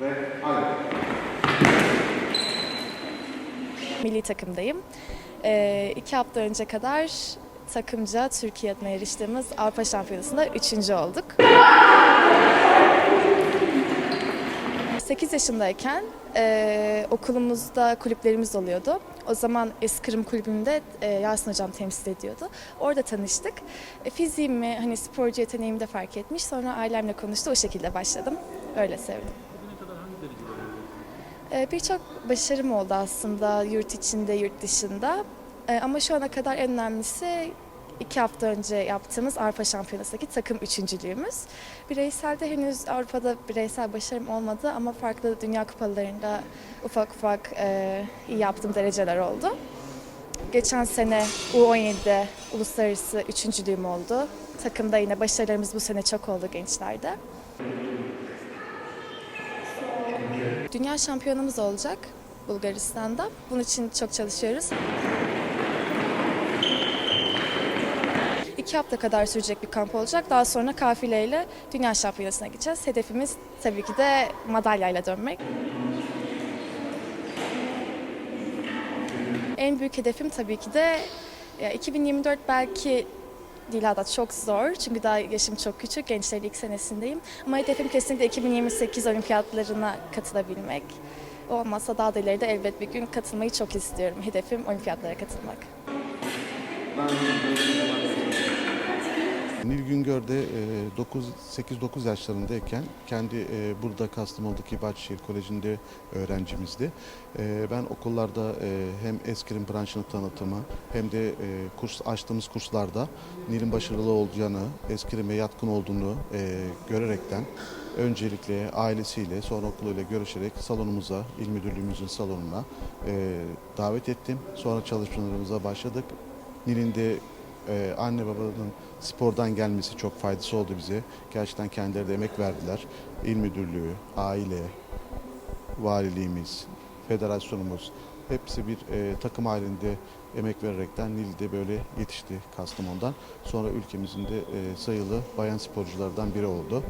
ve hayır. Milli takımdayım. Ee, iki hafta önce kadar takımca Türkiye adına eriştiğimiz Avrupa Şampiyonası'nda üçüncü olduk. 8 yaşındayken e, okulumuzda kulüplerimiz oluyordu. O zaman Eskrim kulübümde e, Yasin hocam temsil ediyordu. Orada tanıştık. E, fiziğimi hani sporcu yeteneğimi de fark etmiş. Sonra ailemle konuştu. O şekilde başladım. Öyle sevdim. E, Birçok başarım oldu aslında yurt içinde, yurt dışında. E, ama şu ana kadar en önemlisi iki hafta önce yaptığımız Avrupa Şampiyonası'ndaki takım üçüncülüğümüz. Bireyselde henüz Avrupa'da bireysel başarım olmadı ama farklı dünya kupalarında ufak ufak e, iyi yaptığım dereceler oldu. Geçen sene U17'de uluslararası üçüncülüğüm oldu. Takımda yine başarılarımız bu sene çok oldu gençlerde. Dünya şampiyonumuz olacak Bulgaristan'da. Bunun için çok çalışıyoruz. İki hafta kadar sürecek bir kamp olacak. Daha sonra kafileyle Dünya Şampiyonası'na gideceğiz. Hedefimiz tabii ki de madalyayla dönmek. En büyük hedefim tabii ki de ya 2024 belki değil hatta çok zor çünkü daha yaşım çok küçük, gençlerin ilk senesindeyim. Ama hedefim kesinlikle 2028 olimpiyatlarına katılabilmek. Olmazsa daha da ileride elbet bir gün katılmayı çok istiyorum. Hedefim olimpiyatlara katılmak. Nil Güngör'de 8-9 yaşlarındayken kendi e, burada Kastamonu'daki Bahçeşehir Koleji'nde öğrencimizdi. E, Ben okullarda e, hem eskrim branşını tanıtımı hem de e, kurs açtığımız kurslarda Nil'in başarılı olacağını, eskrime yatkın olduğunu e, görerekten öncelikle ailesiyle sonra okuluyla görüşerek salonumuza, il müdürlüğümüzün salonuna e, davet ettim. Sonra çalışmalarımıza başladık. Nil'in de ee, anne babanın spordan gelmesi çok faydası oldu bize. Gerçekten kendileri de emek verdiler. İl müdürlüğü, aile, valiliğimiz, federasyonumuz hepsi bir e, takım halinde emek vererekten Nil'de böyle yetişti Kastamonu'dan. Sonra ülkemizin de e, sayılı bayan sporculardan biri oldu.